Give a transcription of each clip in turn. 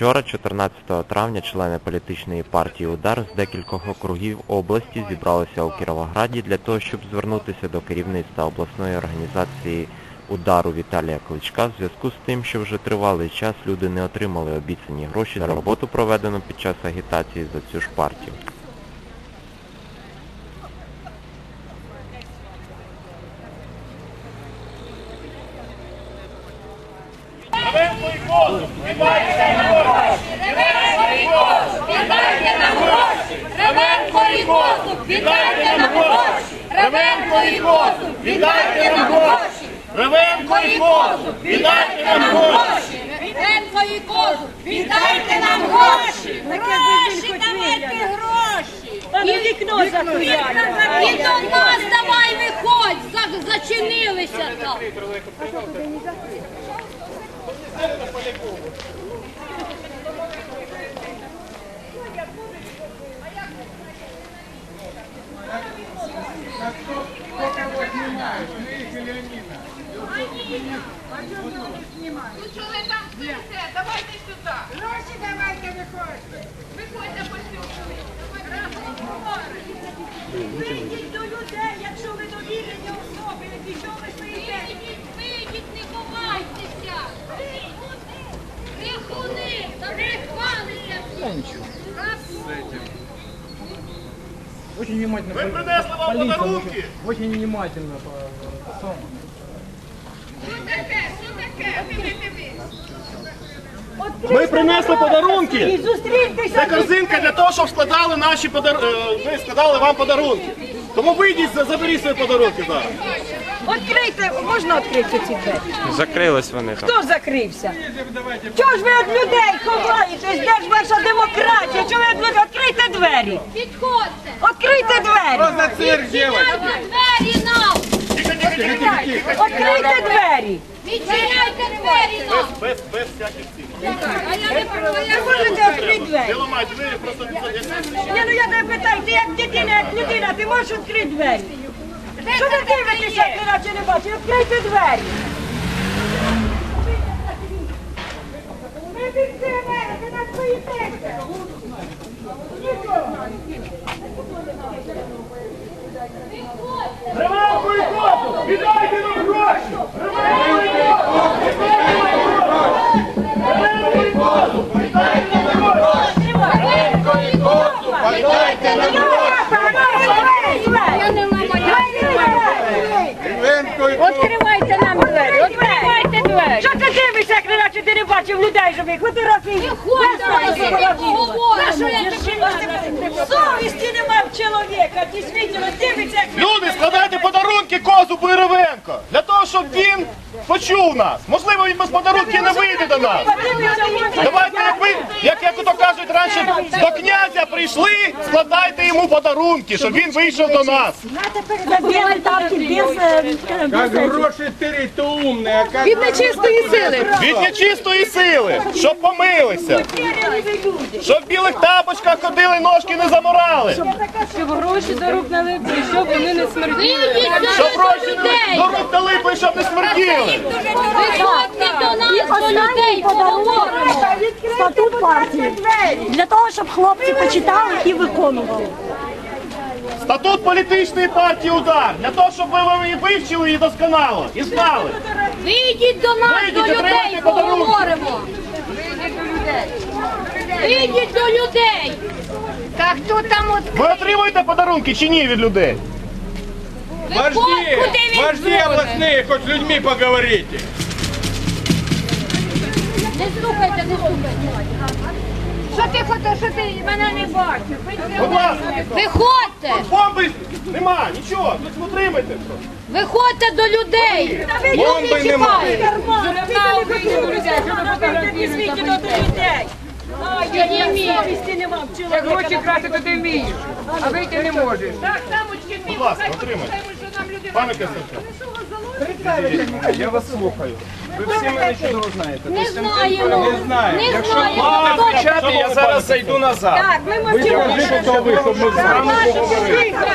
Вчора, 14 травня, члени політичної партії «Удар» з декількох округів області зібралися у Кіровограді для того, щоб звернутися до керівництва обласної організації «Удару» Віталія Кличка в зв'язку з тим, що вже тривалий час люди не отримали обіцяні гроші за роботу, проведену під час агітації за цю ж партію. Ревенко і Козуб, віддайте нам гроші! Ревенко і Козуб, віддайте нам гроші! Ревенко і Козуб, віддайте нам гроші! Ревенко і Козуб, віддайте нам гроші! Гроші, давайте гроші! Та вікно закриває. І до нас давай виходь, зачинилися там. Ну що ви там стоїте? Давайте сюди. Гроші давайте виходьте. Виходьте посюди. Вийдіть до людей, якщо ви довірені особи, які що ви стоїте. Вийдіть, не ховайтеся! Брехуни! Очень внимательно. Ви принесли вам подарунки? Очень внимательно. по- таке? Що таке? Диви, дивись. Ми принесли подарунки. Це корзинка для того, щоб складали наші подар... е, Ми складали вам подарунки. Тому вийдіть, заберіть свої подарунки зараз. Відкрийте, можна відкрити ці двері? Закрились вони там. Хто закрився? Чого ж ви від людей ховаєтесь? Де ж ваша демократія? Чого ви від людей? Відкрийте двері! Підходьте! Відкрийте двері! Відчиняйте двері нам! Відкрийте двері! Відчиняйте двері! Без, без всяких цін. А я не Можете відкрити двері? Не ламайте двері, просто Ні, ну я тебе питаю, ти як дитина, як людина, ти можеш відкрити двері? Що ви дивитеся, як іначе не бачите? Відкрийте двері! Ми пенсіонери, ви нас боїтеся! Ревенко і Козуб, віддайте нам гроші! Ревенко бачив людей живих? Фотографії! раз поговоримо. Совісті нема в чоловіка! Дійсно, дивиться, як Люди, складайте подарунки козу і для того, щоб він почув нас. Можливо, він без подарунки не вийде до нас. Давайте, раніше, до князя прийшли, складайте йому подарунки, щоб він вийшов до нас. Как гроши тырить, то умные, а как Від нечистої сили, щоб помилися, щоб в білих тапочках ходили, ножки не заморали, щоб гроші до рук не липли, щоб вони не смерділи. Щоб гроші до рук не липли, щоб не смерділи. Виходьте до нас, до людей, поговоримо! статут партії. Для того, щоб хлопці почитали і виконували. Статут політичної партії удар для того, щоб ви її вивчили її досконало і знали. Вийдіть до нас, Вийдіть, до людей, поговоримо! Вийдіть до людей! Та хто там от Ви отримуєте подарунки чи ні від людей? Вожди, вожди областные, хоть с людьми поговорите. Не слухайте, не слухайте. Що ти фото, що ти мене не бачив? Будь ласка, Виходьте! бомби нема, нічого, тут утримайте. Виходьте до людей! Бомби нема. Совісті нема в чоловіка. Гроші крати то ти вмієш, а вийти не можеш. Так, самочки, ти ласка, отримайте. що нам люди Пане Костянтин. Я вас слухаю. Ви всі мене чудово знаєте. Не знаємо! Не знаю. Не Якщо знаємо! будете кричати, я зараз зайду назад. Так, ми Ви хто ви, щоб ми з вами поговорили. Тихо,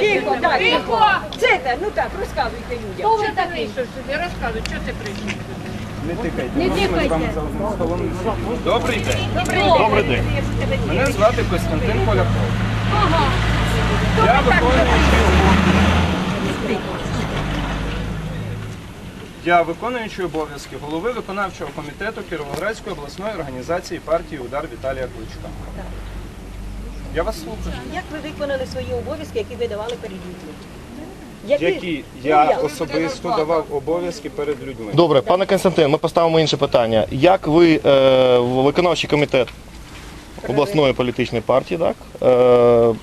тихо, тихо, так. Це, ну так, розказуйте людям. Хто ви такий? Що розказуй, що ти прийшов? Не тикайте. Ми з вами за одним столом не сидимо. Добрий день. Добрий день. Мене звати Костянтин Поляков. Я виконуючий обов'язки. Я виконуючий обов'язки голови виконавчого комітету Кіровоградської обласної організації партії Удар Віталія Кличка. Я вас слухаю. Як ви виконали свої обов'язки, які ви давали перед людьми? Які я особисто давав обов'язки перед людьми. Добре, пане Константин, ми поставимо інше питання. Як ви, е, виконавчий комітет обласної політичної партії, так, е,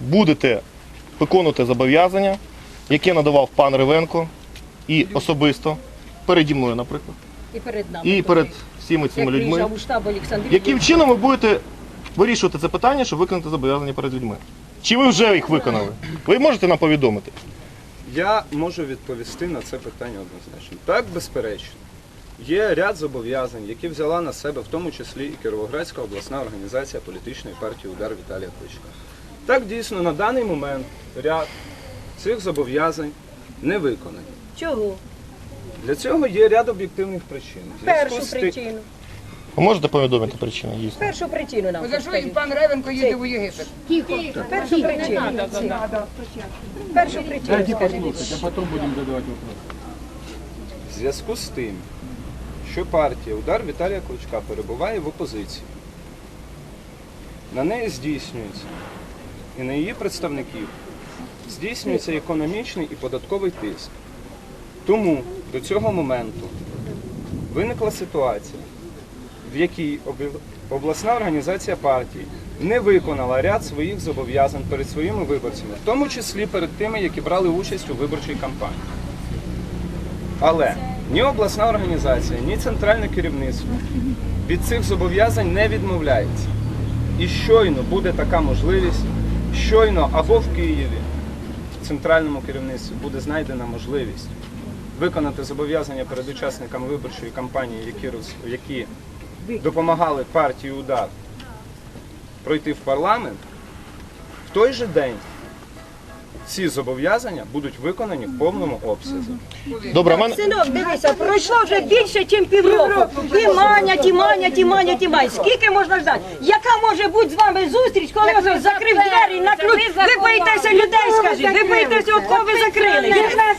будете виконувати зобов'язання, яке надавав пан Ревенко і особисто переді мною, наприклад, І перед нами. і перед всіми цими Як людьми? приїжджав у штаб Олександрів. Яким чином ви будете вирішувати це питання, щоб виконати зобов'язання перед людьми? Чи ви вже їх виконали? Ви можете нам повідомити? Я можу відповісти на це питання однозначно. Так, безперечно. Є ряд зобов'язань, які взяла на себе, в тому числі і Кіровоградська обласна організація політичної партії Удар Віталія Кличка. Так, дійсно, на даний момент ряд цих зобов'язань не виконані. Чого? Для цього є ряд об'єктивних причин. В зв'язку Першу з ти- причину. Ви можете повідомити причину дійсно? Першу причину нам За що і пан Ревенко їздив у Єгипет? Першу причину. Першу причину скажіть. В зв'язку з тим, що партія Удар Віталія Кличка перебуває в опозиції, на неї здійснюється і на її представників здійснюється економічний і податковий тиск. Тому до цього моменту виникла ситуація, в якій обласна організація партії не виконала ряд своїх зобов'язань перед своїми виборцями, в тому числі перед тими, які брали участь у виборчій кампанії. Але ні обласна організація, ні центральне керівництво від цих зобов'язань не відмовляється. І щойно буде така можливість, щойно або в Києві, в центральному керівництві буде знайдена можливість виконати зобов'язання перед учасниками виборчої кампанії, які, які допомагали партії удар пройти в парламент, в той же день ці зобов'язання будуть виконані в повному обсязі. Добре, мене Синок, дивися, пройшло вже більше, ніж півроку. І манять, і манять, і манять, і манять. Скільки можна ждати? Яка може бути з вами зустріч, коли ось закрив двері на ключ? Ви боїтеся людей, скажіть, ви боїтеся, от кого ви закрили.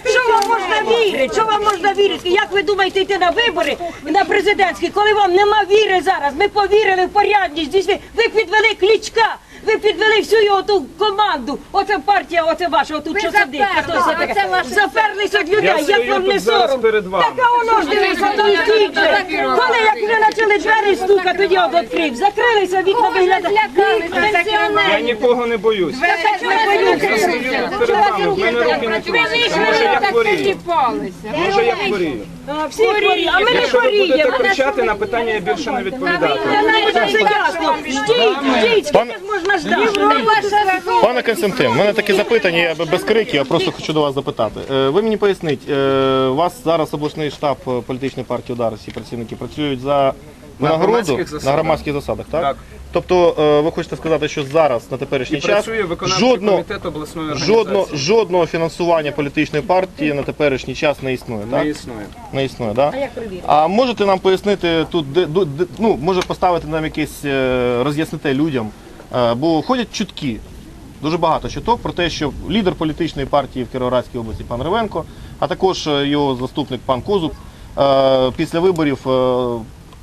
Що вам можна вірити? Що вам можна вірити? Як ви думаєте йти на вибори, на президентські, коли вам нема віри зараз? Ми повірили в порядність, дійсно. ви підвели клічка. Ви підвели всю його ту команду. Оце партія, оце ваша, отут що сидить. заперли. Ото все таке. Оце Заперлись від людей. Як вам не сором? перед вами. Так воно ж дивися, то йдіть же. Коли як ви почали двері стукати, тоді от відкрив. Закрилися, вікна виглядали. Я нікого не боюсь. Я стою перед вами, в мене руки не трусяться. Може я хворію. Може я хворію. А, Всі хворі, а ми не Якщо ви будете хворіємо. кричати на питання, я більше не відповідатиму. Все ясно. Ждіть, ждіть, скільки ж можна? Пане Константин, в мене таке запитання, я без криків, я просто хочу до вас запитати. Е, Ви мені поясніть, е, у вас зараз обласний штаб е, політичної партії «Удар», всі працівники працюють за винагороду громадських засадах. на громадських засадах, так? Так. Тобто е, ви хочете сказати, що зараз, на теперішній І час, працює виконавчий жодного, комітет обласної організації. жодного, жодного фінансування політичної партії на теперішній час не існує, так? Не існує. Не існує, так? А як перевірити? А можете нам пояснити тут, де, ду- де- ну, може поставити нам якесь е, роз'яснити людям, бо ходять чутки, дуже багато чуток про те, що лідер політичної партії в Кіровоградській області пан Ревенко, а також е, його заступник пан Козуб, е, після виборів е,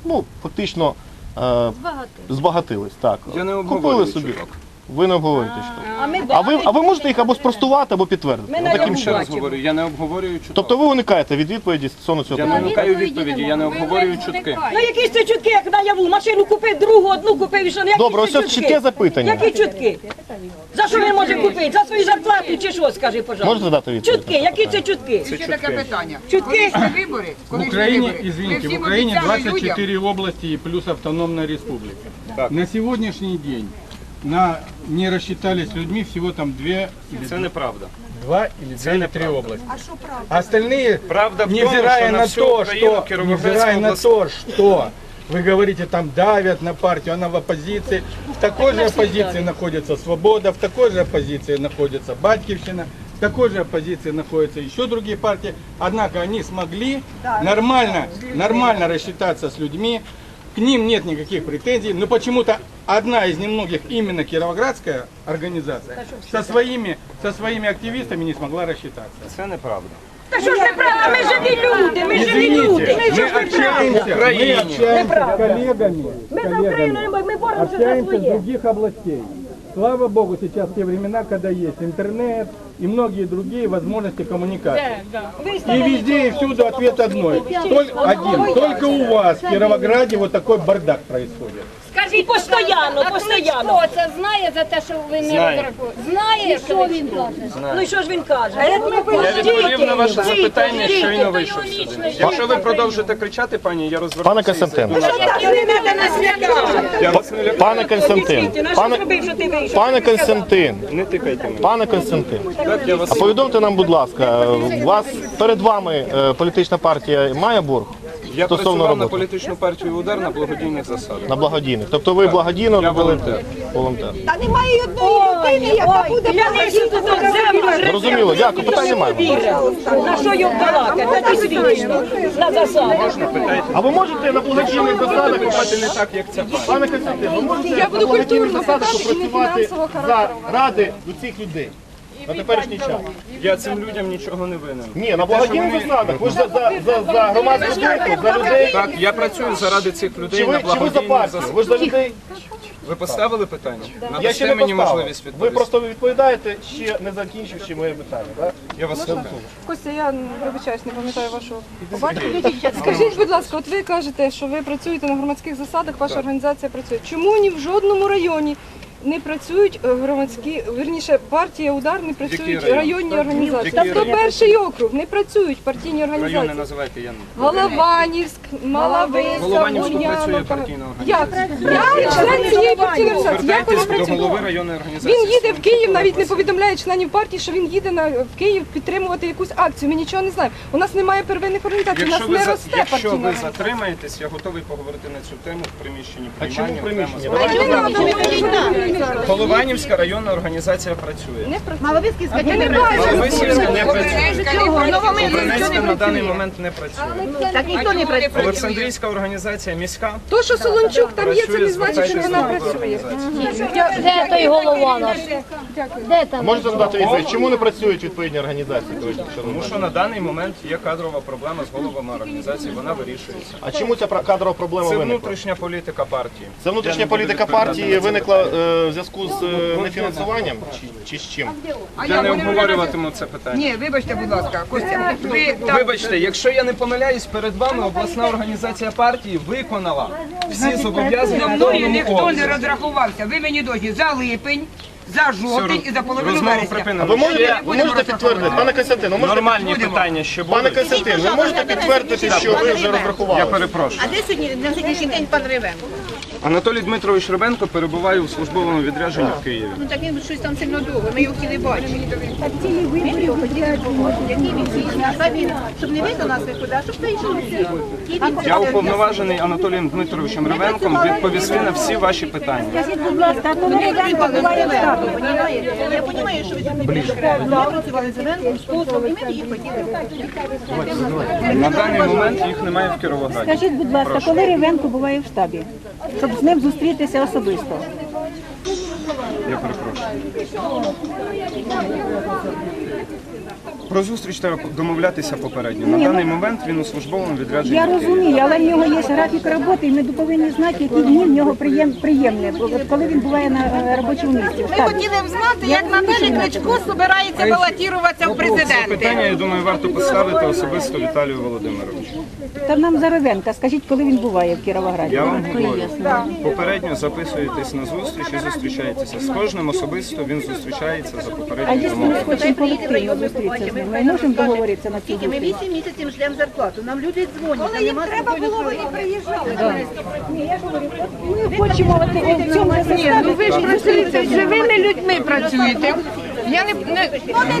ну, фактично е, збагатились. Так. Я не Купили собі. чуток. Ви не обговорюєте що. А ми А ви, а ви можете їх або спростувати, або підтвердити. Ми Ну, на таким ньому Ще чином. раз говорю, я не обговорюю чуток. Тобто ви уникаєте від відповіді стосовно цього Я питання? не уникаю відповіді, я не обговорюю чутки. Ну які ж це чутки, як наяву? Машину купив, другу, одну купив і що? Ну, які Добре, ж ось це ось чутки? чітке запитання. Які чутки? За що він може купити? За свою зарплату чи що, скажи, пожалуйста? Можете дати відповідь? Чутки, які це чутки? Ще таке питання. Чутки? Вибори, В колишні Украине, вибори. извините, в Украине людям, 24 области и плюс автономная республика. Так. На сегодняшний день на, не рассчитались людьми всего там две, или Це неправда. два или две или три области. А остальные, Правда в тому, невзирая що на на всю то, Україну что, Кіровоградська невзирая на то, что вы говорите, там давят на партию, она в оппозиции. В такой же оппозиции находится Свобода, в такой же оппозиции находится Батькивщина. такой же оппозиции находятся еще другие партии. Однако они смогли нормально, нормально рассчитаться с людьми. К ним нет никаких претензий, но почему-то одна из немногих, именно Кировоградская организация, со своими, со своими активистами не смогла рассчитаться. Це неправда. Та що ж неправда, ми живі люди, ми живі люди. Извините, Ми що мы ж неправда? общаемся, мы Украине. общаемся с коллегами, Ми с за Україну, коллегами. ми, ми боремося за общаемся с своє. других областей. Слава Богу, сейчас те времена, когда есть интернет и многие другие возможности коммуникации. И везде и всюду ответ одной. Только один. Только у вас в Кировограде вот такой бардак происходит. І постійно, постійно. Хто це знає за те, що ви не Знає. розраховуєте? Знає, що він каже. Ну і що ж він каже? Я відповів на ваше запитання, щойно вийшов сюди. Якщо ви продовжите кричати, пані, я розвернуся. Пане і зайду на- Не треба нас лякати. Я вас не лякаю. Пане Константин, Ну що пане, зробив, що ти вийшов? пане Константин, Не тикайте мене. пане Константин, Так, я вас а повідомте нам, будь ласка, у вас перед вами е, політична партія має борг я стосовно працював на роботи політичну партію удар на благодійних засадах. на благодійних? Тобто ви благодійно Я робили волонтер. волонтер. Та немає одної людини, яка буде тут. Зрозуміло, дякую, питань немає. На що його балакати? Та дійсно, на засаду. А ви можете на благодійних засадах, Купати не так, як це пані. пане Константин, ви можете на благодійних засадах попрацювати за ради до цих людей на теперішній час? Я цим людям нічого не винен. Ні, на благодійних засадах. Ви ж за, за, за, за громадську думку, за людей. Так, я працюю заради цих Чи людей ви, на чи ви за благодійних партію? засадах. Ви ж за людей? Ви поставили питання? Я ще Надасте не мені поставив. можливість Ви відповісти. просто відповідаєте, ще не закінчивши моє питання. Так? Я вас слухаю. Костя, я вибачаюсь, не пам'ятаю вашого батька. Скажіть, будь ласка, от ви кажете, що ви працюєте на громадських засадах, ваша організація працює. Чому ні в жодному районі не працюють е, громадські, вірніше, партія удар не працюють район? районні організації? Який Тобто перший округ не працюють партійні Райони організації. називайте, я не... Голованівськ, Малавицька, Голованівську працює Уяновка. партійна організація. Як? Я член цієї партійної організації. Як вона працює? Він їде в Київ, навіть не повідомляє членів партії, що він їде на в Київ підтримувати якусь акцію. Ми нічого не знаємо. У нас немає первинних організацій, у нас не росте якщо ви затримаєтесь, я готовий поговорити на цю тему в приміщенні А чому приймання. приміщення? Давайте Голованівська районна організація працює. Не працює. Ми не. Не працює. На даний момент не працює. Так ніхто не працює. Олександрійська організація міська То, що Солончук там є, це не значить, що вона працює. Де той голова наш? Де там? Можете задати відповідь, чому не працюють відповідні організації? Тому що на даний момент є кадрова проблема з головами організації, вона вирішується. А чому ця кадрова проблема Це виникла? внутрішня політика партії. Це внутрішня політика партії виникла е, в зв'язку з е, нефінансуванням чи, чи з чим? Я не обговорюватиму це питання. Ні, вибачте, будь ласка, Костя, ви там Вибачте, якщо я не помиляюсь, перед вами обласна організація партії виконала всі зобов'язання в мною повному ніхто не обсязі. розрахувався. Ви мені досі за липень, за жовтень і за половину Розмову вересня. Припинено. ви можете, ви можете підтвердити, пане Константин, ви можете, Нормальні питання ще пане будуть. Константин, ви можете підтвердити, що ви вже Я розрахували? перепрошую. де сьогодні на сьогоднішній день пан Ревенко? Анатолій Дмитрович Ребенко перебуває у службовому відрядженні в Києві. Ну так він щось там сильно довго, ми його хотіли бачити. Щоб не ви до нас виходили, а щоб вийшов всі. Я уповноважений Анатолієм Дмитровичем Ревенком відповісти на всі ваші питання. Я розумію, що ви тут не працювали. Ми працювали з Ревенком, з Кузовим, і ми їх хотіли. На даний момент їх немає в Кіровограді. Скажіть, будь ласка, коли Ревенко буває в штабі, щоб з ним зустрітися особисто? Я перепрошую. Про зустріч треба домовлятися попередньо. На даний момент він у службовому відрядженні. Я в Києві. розумію, але в нього є графік роботи, і ми повинні знати, які дні в нього приєм, приємні, от коли він буває на е, робочому місці. в Ми штабі. хотіли б знати, як Наталі Кличко збирається балотуватися в Це питання, я думаю, варто поставити особисто Віталію Володимировичу. Та нам за Ревенка, скажіть, коли він буває в Кіровограді? Я вам говорю, попередньо записуєтесь на зустріч і зустрічаєтеся. З кожним особисто він зустрічається за А попередньою якщо ми хочемо колективно зустрітися з ми можемо договоритися на цю Ми вісім місяців ждемо зарплату. Нам люди дзвонять. Коли їм треба було, вони приїжджали. Ми хочемо от, в цьому ну ви ж працюєте з живими людьми працюєте. Я не, не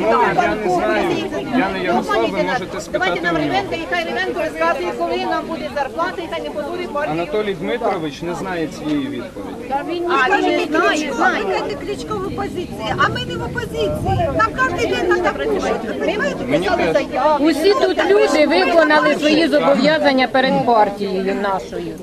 Ну, я не Ярослав, ви можете Давайте спитати нам у нього. Ревенка, і хай Ревенко розказує, коли нам буде зарплата, і хай не позорить партію. Анатолій Дмитрович не знає цієї відповіді. А, він не знає, знає. Кличко в опозиції, а ми не в опозиції. Нам кожен день треба працювати. Усі тут люди виконали свої зобов'язання перед партією нашою.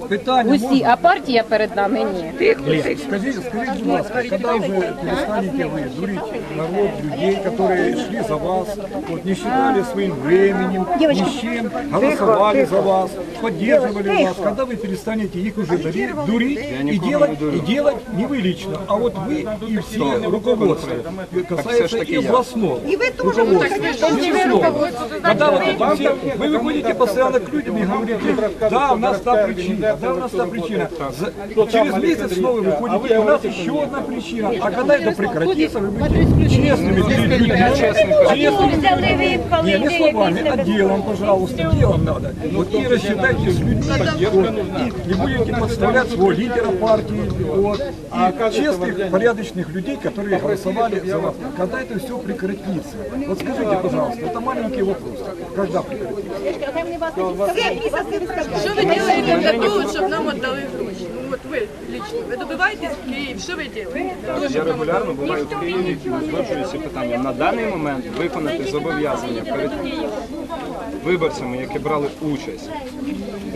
Усі, а партія перед нами ні. Скажите, скажите, будь ласка, когда уже перестанете вы дурить народ, людей, которые шли за вас, вот, не считали своим временем, ни с чем, голосовали за вас, поддерживали вас, когда вы перестанете их уже дури- дурить и делать, и делать не вы лично, а вот вы и все руководство, касается и областного руководства. Безусловно. Когда вот это все, вы выходите постоянно к людям и говорите, да, у нас та причина, да, у нас та причина. За- через месяц снова вы выходите, у нас еще одна причина. А когда это прекратится, вы будете честными людьми. Не, не словами, а делом, пожалуйста, делом надо. Вот и рассчитайте с людьми, и не будете подставлять своего лидера партии, вот, и честных, порядочных людей, которые голосовали за вас. Когда это все прекратится? Вот скажите, пожалуйста, это маленький вопрос. Когда прекратится? що ви робите для того, щоб нам віддали гроші? От ви лично, ви добиваєтесь в Київ, що ви робите? Я регулярно буваю в Києві і узгоджую ці питання. На даний момент виконати зобов'язання перед виборцями, які брали участь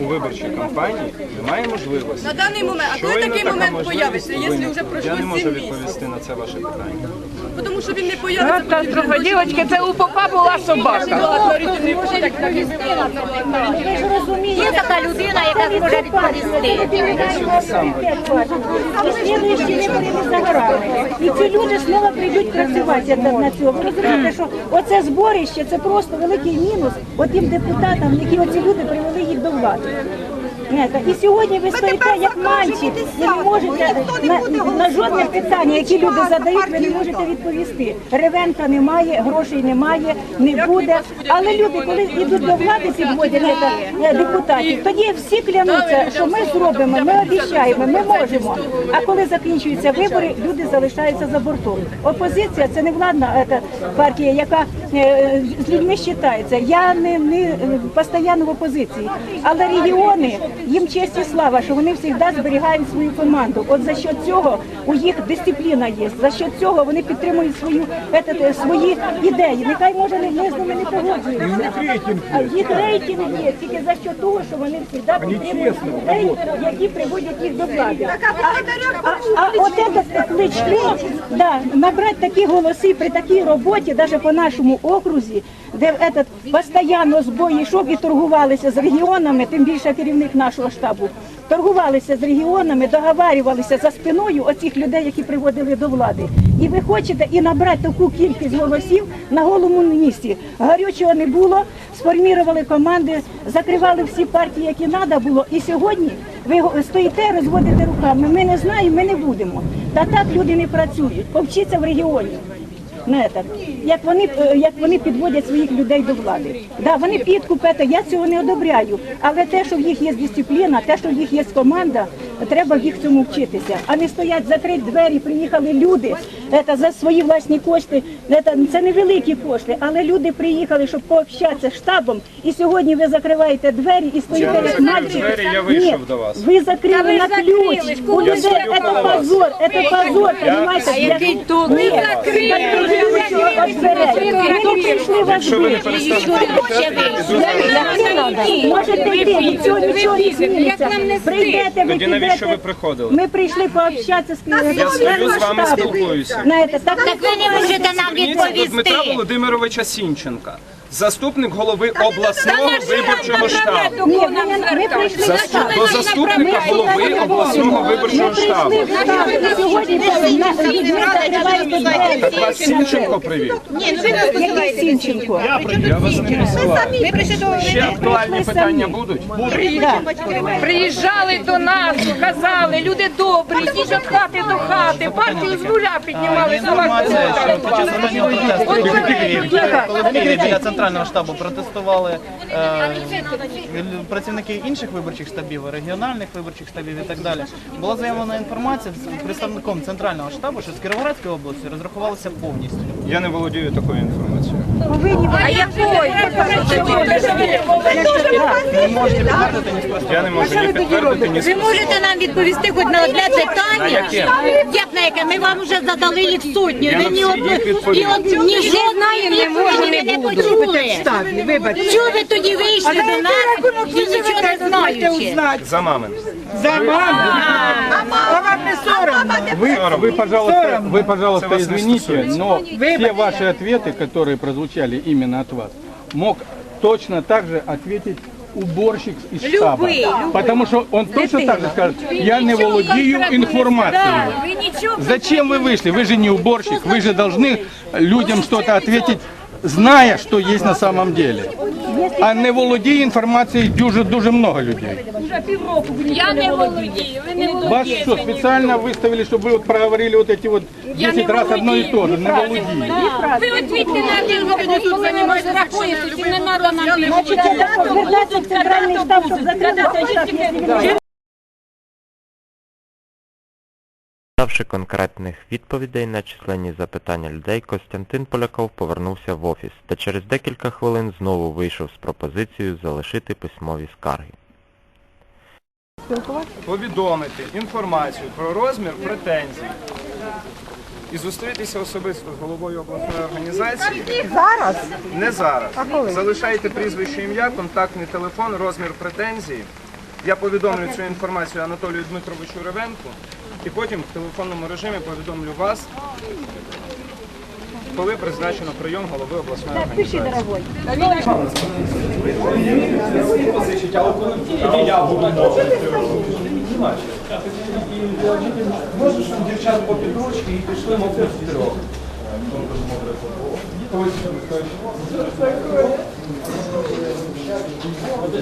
у виборчій кампанії, немає можливості. На даний момент, а коли Щойно такий така момент можливість появиться, якщо виникла. вже пройшло Я не можу 7 місяців? відповісти на це ваше питання. Тому що він не появиться. Катастрофа, дівчатки, це у попа була собака. Є така людина, яка зможе відповісти. Вибори не за. І ці люди знову прийдуть працювати на на цьому. Ви розумієте, що оце зборище це просто великий мінус отим депутатам, які оці люди привели їх до влади. Знаєте, І сьогодні ви стоїте як манчі, ви не можете на, на жодне питання, які люди задають, ви не можете відповісти. Ревенка немає, грошей немає, не буде. Але люди, коли йдуть до влади, підводять е, депутатів, тоді всі клянуться, що ми зробимо, ми обіцяємо, ми можемо. А коли закінчуються вибори, люди залишаються за бортом. Опозиція це не владна е, партія, яка е, з людьми вважається. Я не, не постійно в опозиції, але регіони їм честь і слава, що вони завжди зберігають свою команду. От за що цього у їх дисципліна є. За що цього вони підтримують свою етате, свої ідеї. Нехай може не ми з ними не погоджуємося. А їх рейтинг є тільки за що того, що вони завжди підтримують людей, які приводять їх до влади. А, а от этот кличко, да, набрати такі голоси при такій роботі, навіть по нашому окрузі, де этот постійно збої йшов і торгувалися з регіонами, тим більше керівник нашого штабу, торгувалися з регіонами, договарювалися за спиною оцих людей, які приводили до влади. І ви хочете і набрати таку кількість голосів на голому місці. Гарючого не було, сформували команди, закривали всі партії, які треба було. І сьогодні ви стоїте, розводите руками. Ми не знаємо, ми не будемо. Та так люди не працюють. Повчіться в регіоні. Не так. Як вони е, як вони підводять своїх людей до влади. Да, вони підкупити, я цього не одобряю. Але те, що в їх є дисципліна, те, що в їх є команда, треба в їх цьому вчитися. А не стоять закриті двері, приїхали люди це, за свої власні кошти. Це, це невеликі кошти, але люди приїхали, щоб пообщатися з штабом. І сьогодні ви закриваєте двері і стоїте як мальчик. двері, я Ні, до вас. ви закрили на ключ. У людей це позор, це позор, так ви чого Якщо ви не перестанете Можете йти, нічого, нічого не зміниться. Прийдете, ви тоді навіщо ви підете. приходили? Ми прийшли пообщатися з Я стою з вами спілкуюся. Знаєте, так ви не можете нам Зверніться до Дмитра Володимировича Сінченка, заступник голови обласного виборчого штабу. Ні, ми, не- ми прийшли в штаб. До заступника голови обласного виборчого штабу. прийшли штаб, сьогодні на- людьми закриваєте двері. Так вас Сінченко привів. Ні, ну ви нас посилаєте. Я вас не посилаю. Ми прийшли до Ще актуальні питання будуть? Приїжджали до нас, казали, люди добрі, йдіть від хати до хати, партію з нуля піднімали за вас. Центрального штабу протестували е, працівники інших виборчих штабів, регіональних виборчих штабів і так далі. Була заявлена інформація з представником центрального штабу, що з Кіровоградської області розрахувалися повністю. Я не володію такою інформацією. А якої? Не можете підтвердити ні спростувати. Я не можу ні підтвердити, ні Ви спростувати. можете нам відповісти хоч на одне На питання? яке? Як на яке? Ми вам вже задали їх сотню. Я Ви на ні всі одну їх відповім. і од- ні жодної відповіді не почули. Чого ви тоді вийшли до нас і нічого не знаючи? За мамин. Вы, вы, пожалуйста, вы, Это пожалуйста, вас не извините, стосуется. но все ваши ответы, которые прозвучали именно от вас, мог точно так же ответить уборщик из штаба. Любый, любый. Потому что он точно так же скажет, я не володею информацией. Зачем вы вышли? Вы же не уборщик, вы же должны людям что-то ответить, зная, что есть на самом деле. А не володіє інформацією дуже дуже много людей. Я не володію, ви не Вас что, специально выставили, чтобы вы вот проговорили вот эти вот 10 раз одно и то же, не володіє. Ви відвідьте на один вопрос, коли ви розрахуєтесь, і не треба нам Значить, треба звертатися в центральний штаб, щоб закрити той штаб, Якщо він не Давши конкретних відповідей на численні запитання людей, Костянтин Поляков повернувся в офіс та через декілька хвилин знову вийшов з пропозицією залишити письмові скарги. повідомити інформацію про розмір претензій і зустрітися особисто з головою обласної організації. Зараз? Не зараз. А коли? Залишайте прізвище, ім'я, контактний телефон, розмір претензій. Я повідомлю цю інформацію Анатолію Дмитровичу Ревенку і потім в телефонному режимі повідомлю вас, коли призначено прийом голови обласної організації. Можеш у дівчат по підручки і пішли мовити вперед.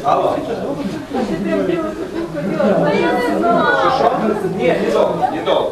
Алло. Ні, не довго, не довго.